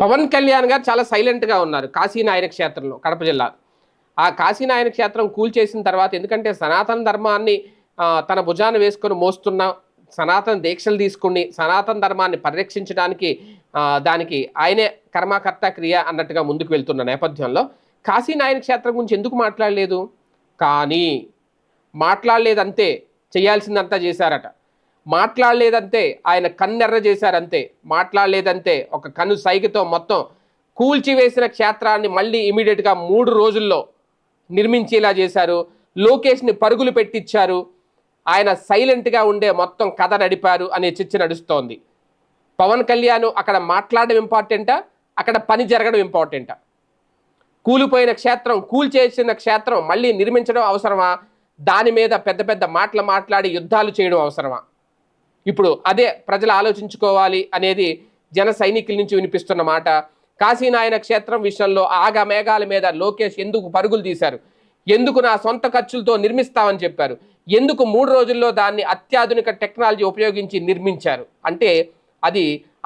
పవన్ కళ్యాణ్ గారు చాలా సైలెంట్గా ఉన్నారు కాశీనాయన క్షేత్రంలో కడప జిల్లా. ఆ కాశీనాయన క్షేత్రం కూల్చేసిన తర్వాత ఎందుకంటే సనాతన ధర్మాన్ని తన భుజాన వేసుకొని మోస్తున్న సనాతన దీక్షలు తీసుకుని సనాతన ధర్మాన్ని పరిరక్షించడానికి దానికి ఆయనే కర్మకర్త క్రియ అన్నట్టుగా ముందుకు వెళ్తున్న నేపథ్యంలో కాశీనాయన క్షేత్రం గురించి ఎందుకు మాట్లాడలేదు? కానీ మాట్లాడలేదంతే చేయాల్సిందంతా చేశారట. మాట్లాడలేదంతే ఆయన కన్నెర్ర చేశారంతే. మాట్లాడలేదంతే ఒక కను సైకితో మొత్తం కూల్చివేసిన క్షేత్రాన్ని మళ్ళీ ఇమీడియట్గా మూడు రోజుల్లో నిర్మించేలా చేశారు. లోకేష్ని పరుగులు పెట్టించారు ఆయన సైలెంట్గా ఉండే మొత్తం కథ నడిపారు అనే చర్చ నడుస్తోంది. పవన్ కళ్యాణ్ అక్కడ మాట్లాడడం ఇంపార్టెంటా? అక్కడ పని జరగడం ఇంపార్టెంటా? కూలిపోయిన క్షేత్రం కూల్చేసిన క్షేత్రం మళ్ళీ నిర్మించడం అవసరమా? దాని మీద పెద్ద పెద్ద మాటలు మాట్లాడి యుద్ధాలు చేయడం అవసరమా? ఇప్పుడు అదే ప్రజలు ఆలోచించుకోవాలి అనేది జన సైనికుల నుంచి వినిపిస్తున్న మాట. కాశీనాయన క్షేత్రం విషయంలో ఆగ మేఘాల మీద లోకేష్ ఎందుకు పరుగులు తీశారు? ఎందుకు నా సొంత ఖర్చులతో నిర్మిస్తామని చెప్పారు? ఎందుకు మూడు రోజుల్లో దాన్ని అత్యాధునిక టెక్నాలజీ ఉపయోగించి నిర్మించారు? అంటే అది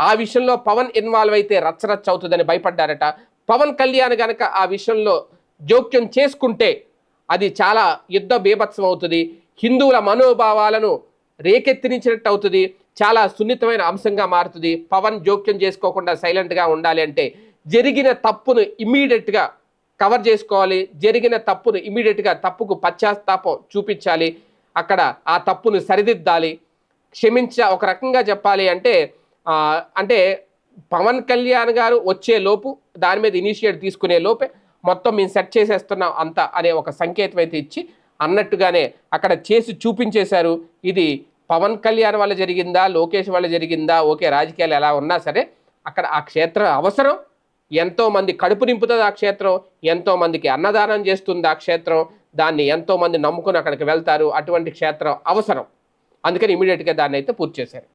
ఆ విషయంలో పవన్ ఇన్వాల్వ్ అయితే రచ్చరచ్చ అవుతుందని భయపడ్డారట. పవన్ కళ్యాణ్ గనక ఆ విషయంలో జోక్యం చేసుకుంటే అది చాలా యుద్ధ బీభత్సం అవుతుంది. హిందువుల మనోభావాలను రేకెత్తినించినట్టు అవుతుంది చాలా సున్నితమైన అంశంగా మారుతుంది. పవన్ జోక్యం చేసుకోకుండా సైలెంట్గా ఉండాలి అంటే జరిగిన తప్పును ఇమ్మీడియట్గా కవర్ చేసుకోవాలి. జరిగిన తప్పును ఇమ్మీడియట్గా తప్పుకు పశ్చాత్తాపం చూపించాలి. అక్కడ ఆ తప్పును సరిదిద్దాలి. క్షమించ ఒక రకంగా చెప్పాలి అంటే అంటే పవన్ కళ్యాణ్ గారు వచ్చే లోపు దాని మీద ఇనిషియేట్ తీసుకునే లోపే మొత్తం మేము సెట్ చేసేస్తున్నాం అంత అనే ఒక సంకేతం అయితే ఇచ్చి అన్నట్టుగానే అక్కడ చేసి చూపించేశారు. ఇది పవన్ కళ్యాణ్ వల్ల జరిగిందా లోకేష్ వల్ల జరిగిందా ఓకే రాజకీయాలు ఎలా ఉన్నా సరే అక్కడ ఆ క్షేత్రం అవసరం. ఎంతోమంది కడుపు నింపుతుంది ఆ క్షేత్రం ఎంతో మందికి అన్నదానం చేస్తుంది ఆ క్షేత్రం దాన్ని ఎంతో మంది నమ్ముకుని అక్కడికి వెళ్తారు. అటువంటి క్షేత్రం అవసరం. అందుకని ఇమీడియట్గా దాన్ని అయితే పూర్తి చేశారు.